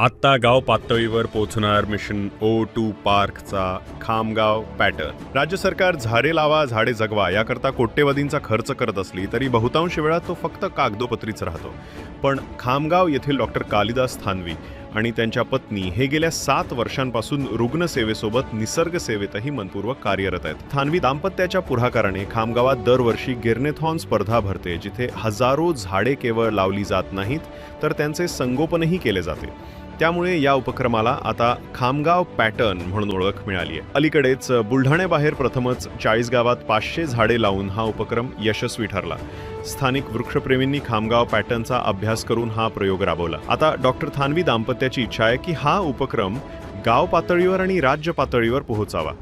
आत्ता गाव पातळीवर पोहोचणार मिशन ओ टू पार्कचा खामगाव पॅटर्न. राज्य सरकार झाडे लावा झाडे जगवा याकरता कोट्यवधींचा खर्च करत असली तरी बहुतांश वेळा तो फक्त कागदोपत्रीच राहतो. पण खामगाव येथील डॉक्टर कालिदास थानवी आणि त्यांच्या पत्नी हे गेल्या सात वर्षांपासून रुग्णसेवेसोबत निसर्ग सेवेतही मनपूर्वक कार्यरत आहेत. थानवी दाम्पत्याच्या पुढाकाराने खामगावात दरवर्षी गिरनेथॉन स्पर्धा भरते जिथे हजारो झाडे केवळ लावली जात नाहीत तर त्यांचे संगोपनही केले जाते. त्यामुळे या उपक्रमाला आता खामगाव पॅटर्न म्हणून ओळख मिळाली आहे. अलीकडेच बुलढाण्याबाहेर प्रथमच चाळीस गावात पाचशे झाडे लावून हा उपक्रम यशस्वी ठरला. स्थानिक वृक्षप्रेमींनी खामगाव पॅटर्नचा अभ्यास करून हा प्रयोग राबवला. आता डॉक्टर थानवी दाम्पत्याची इच्छा आहे की हा उपक्रम गाव पातळीवर आणि राज्य पातळीवर पोहोचावा.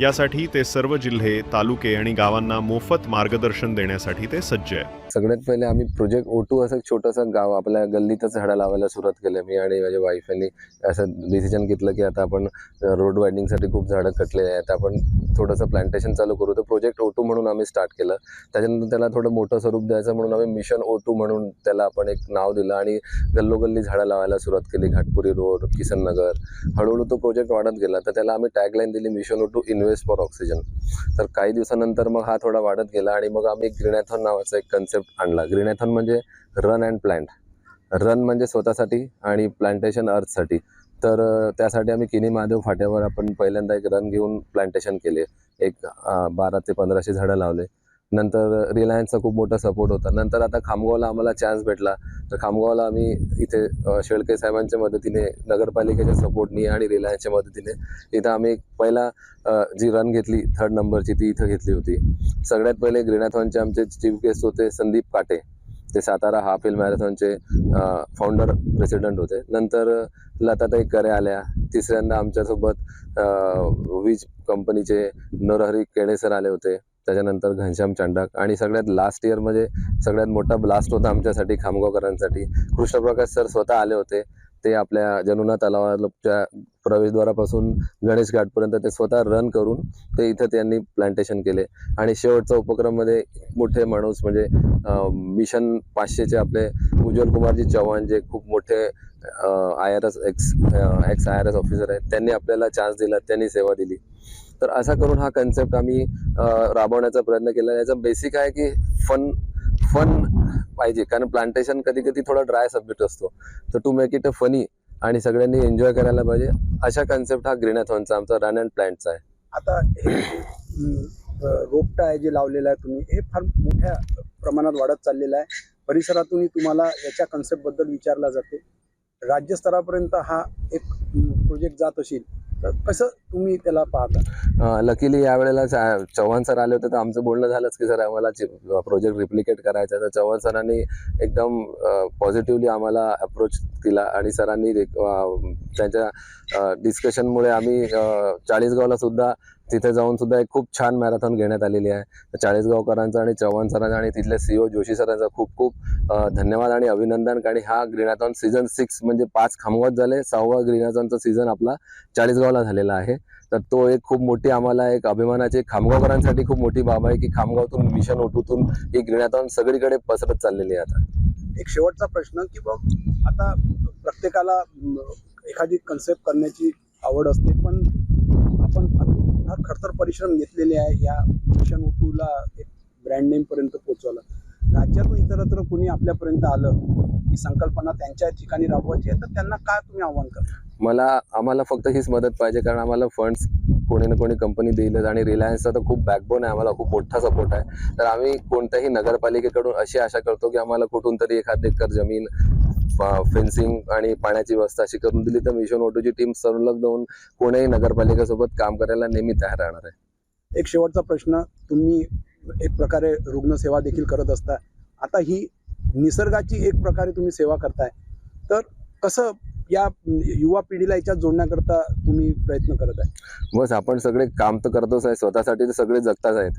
यासाठी ते सर्व जिल्हे तालुके आणि गावांना मोफत मार्गदर्शन देण्यासाठी ते सज्ज आहे सगळ्यात पहिले आम्ही प्रोजेक्ट ओटू असं छोटासा छोटंसं गाव आपल्या गल्लीतच झाडं लावायला सुरुवात केली. मी आणि माझ्या वाईफ यांनी असं डिसिजन घेतलं की आता आपण रोड वायडिंगसाठी खूप झाडं कटलेले आहेत. आपण थोडंसं प्लांटेशन चालू करू. तर प्रोजेक्ट ओटू म्हणून आम्ही स्टार्ट केलं. त्याच्यानंतर त्याला थोडं मोठं स्वरूप द्यायचं म्हणून आम्ही मिशन ओटू म्हणून त्याला आपण एक नाव दिलं आणि गल्लोगल्ली झाडं लावायला सुरुवात केली. घाटपुरी रोड किसन नगर. हळूहळू तो प्रोजेक्ट वाढत गेला. तर त्याला आम्ही टॅगलाईन दिली mission O two invest for oxygen तर काही दिवसानंतर मग हा थोडा वाढत गेला आणि मग आम्ही ग्रीनॅथॉन नावाचा एक कन्सेप्ट आणला. ग्रीनॅथॉन म्हणजे रन अँड प्लांट रन म्हणजे स्वतःसाठी आणि प्लांटेशन अर्थसाठी तर त्यासाठी आम्ही किनी महादेव फाट्यावर आपण पहिल्यांदा एक रन घेऊन प्लांटेशन केले. एक बारा ते पंधराशे झाडं लावले. नंतर रिलायन्सचा खूप मोठा सपोर्ट होता. नंतर आता खामगावला आम्हाला चान्स भेटला. तर खामगावला आम्ही इथे शेळके साहेबांच्या मदतीने नगरपालिकेच्या सपोर्टनी आणि रिलायन्सच्या मदतीने इथं आम्ही एक पहिला जी रन घेतली थर्ड नंबरची ती इथं घेतली होती. सगळ्यात पहिले ग्रीनॅथॉनचे आमचे चीफ गेस्ट होते संदीप काटे. ते सातारा हाफ हिल मॅरेथॉनचे फाउंडर प्रेसिडेंट होते. नंतर लताताई करे आल्या. तिसऱ्यांदा आमच्यासोबत वीज कंपनीचे नरहरी केळे सर आले होते. त्याच्यानंतर घनश्याम चांडाक. आणि सगळ्यात लास्ट इयरमध्ये म्हणजे सगळ्यात मोठा ब्लास्ट होता आमच्यासाठी खामगावकरांसाठी. कृष्णप्रकाश सर स्वतः आले होते. ते आपल्या जनुना तलावाच्या प्रवेशद्वारापासून गणेश घाटपर्यंत ते स्वतः रन करून ते इथं त्यांनी प्लांटेशन केले. आणि शेवटचा उपक्रममध्ये मोठे माणूस म्हणजे मिशन पाचशेचे आपले उज्ज्वल कुमारजी चव्हाण जे खूप मोठे I R S ex ex I R S officer आहेत त्यांनी आपल्याला चान्स दिला त्यांनी सेवा दिली. तर असा करून हा कन्सेप्ट आम्ही राबवण्याचा प्रयत्न केला. याचा बेसिक आहे की फन फन पाहिजे. कारण प्लांटेशन कधी कधी थोडा ड्राय सब्जेक्ट असतो. तर to make it a funny आणि सगळ्यांनी एन्जॉय करायला पाहिजे. अशा कन्सेप्ट हा ग्रीनॅथॉनचा आमचा रन अँड प्लांटचा आहे. आता हे आहे जे लावलेलं आहे तुम्ही हे फार मोठ्या प्रमाणात वाढत चाललेलं आहे. परिसरातूनही तुम्हाला याच्या कन्सेप्टबद्दल विचारला जाते. राज्यस्तरापर्यंत हा एक प्रोजेक्ट जात असेल कसं तुम्ही त्याला पाहता? लकीली यावेळेला चा- चव्हाण सर आले होते तर आमचं बोलणं झालंच की सर आम्हाला प्रोजेक्ट रिप्लिकेट करायचा आहे. तर चव्हाण सरांनी एकदम पॉझिटिव्हली आम्हाला अप्रोच केला आणि सरांनी त्यांच्या डिस्कशनमुळे आम्ही चाळीसगावला सुद्धा तिथे जाऊन सुद्धा एक खूप छान मॅरेथॉन घेण्यात आलेली आहे. चाळीसगावकरांचा आणि चव्हाण सरांचा आणि तिथले सीओ जोशी सरांचा खूप खूप धन्यवाद आणि अभिनंदन. आणि हा ग्रीनाथॉन सीझन सिक्स म्हणजे पाच खामगावात झाले. सहावा ग्रीनाथॉनचा सीझन आपला चाळीसगावला झालेला आहे. तर तो एक खूप मोठी आम्हाला एक अभिमानाची खामगावकरांसाठी खूप मोठी बाब आहे की खामगावतून मिशन ओटूतून ही ग्रीनाथॉन सगळीकडे पसरत चाललेली आहे आता. एक शेवटचा प्रश्न की बघ आता प्रत्येकाला एखादी कन्सेप्ट करण्याची आवड असते पण फार खडतर परिश्रम घेतलेले आहे. या मिशन ओटूला एक ब्रँड नेमपर्यंत पोचवलं पोहोचवलं. राज्यातून इतरत्र कुणी आपल्यापर्यंत आलं ही संकल्पना त्यांच्या ठिकाणी राबवायची आहे तर त्यांना काय तुम्ही आव्हान करता? मला आम्हाला फक्त हीच मदत पाहिजे कारण आम्हाला फंड्स कोणी ना कोणी कंपनी देईलच आणि रिलायन्सचा तर खूप बॅकबोन आहे आम्हाला खूप मोठा सपोर्ट आहे. तर आम्ही कोणत्याही नगरपालिकेकडून अशी आशा करतो की आम्हाला कुठून तरी एखाद एकर जमीन फेन्सिंग आणि पाण्याची व्यवस्था अशी करून दिली. तर मिशन ओटूची टीम संलग्न होऊन कोणीही नगरपालिकेसोबत काम करायला नेहमी तयार राहणार आहे. एक शेवटचा प्रश्न तुम्ही एक प्रकारे रुग्णसेवा देखील करत असता. आता ही निसर्गाची एक प्रकारे तुम्ही सेवा करताय. तर कसं या युवा पिढीला याच्यात जोडण्याकरता तुम्ही प्रयत्न करत आहे? बस आपण सगळे काम तर करतोच आहे. स्वतःसाठी तर सगळे जगताच आहेत.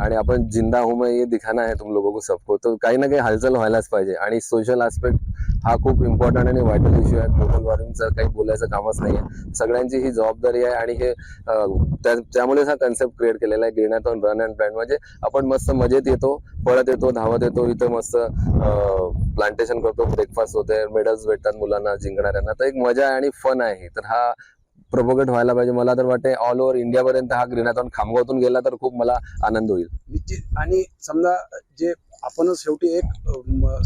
आणि आपण जिंदा हूं मैं ये दिखाना है तुम लोगों को सबको. तो काही ना काही हालचाल व्हायलाच पाहिजे. आणि सोशल आस्पेक्ट हा खूप इम्पॉर्टंट आणि व्हायटल इश्यू आहे. ग्लोबल वॉर्मिंगचं काही बोलायचं कामच नाही आहे सगळ्यांची ही जबाबदारी आहे आणि हे त्या- त्यामुळेच हा कन्सेप्ट क्रिएट केलेला आहे. गिरण्यातून रन अँड प्लॅन म्हणजे आपण मस्त मजेत येतो पळत येतो धावत येतो इथं मस्त प्लांटेशन करतो ब्रेकफास्ट होते मेडल्स भेटतात मुलांना जिंकणाऱ्यांना. तर एक मजा आहे आणि फन आहे तर हा प्रपोगेट व्हायला पाहिजे. मला तर वाटते ऑल ओव्हर इंडियापर्यंत हा ग्रीनाथॉन खामगावतून गेला तर खूप मला आनंद होईल. निश्चित. आणि समजा जे आपणच शेवटी एक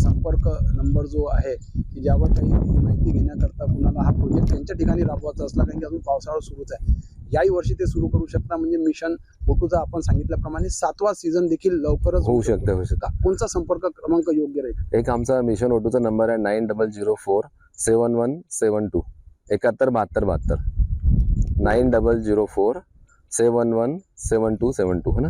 संपर्क नंबर जो आहे की ज्यावर काही माहिती घेण्याकरता कुणाला हा प्रोजेक्ट त्यांच्या ठिकाणी राबवायचा असला कारण की अजून पावसाळा सुरूच आहे. याही वर्षी ते सुरू करू शकता म्हणजे मिशन फोटोचा आपण सांगितल्याप्रमाणे सातवा सीझन देखील लवकरच होऊ शकतं. होऊ शकतं. कोणता संपर्क क्रमांक योग्य राहील? एक आमचा मिशन ओटूचा नंबर आहे nine double zero four seven one seven two एकाहत्तर बहात्तर बहात्तर. Nine double zero four seven one seven two seven two है ना?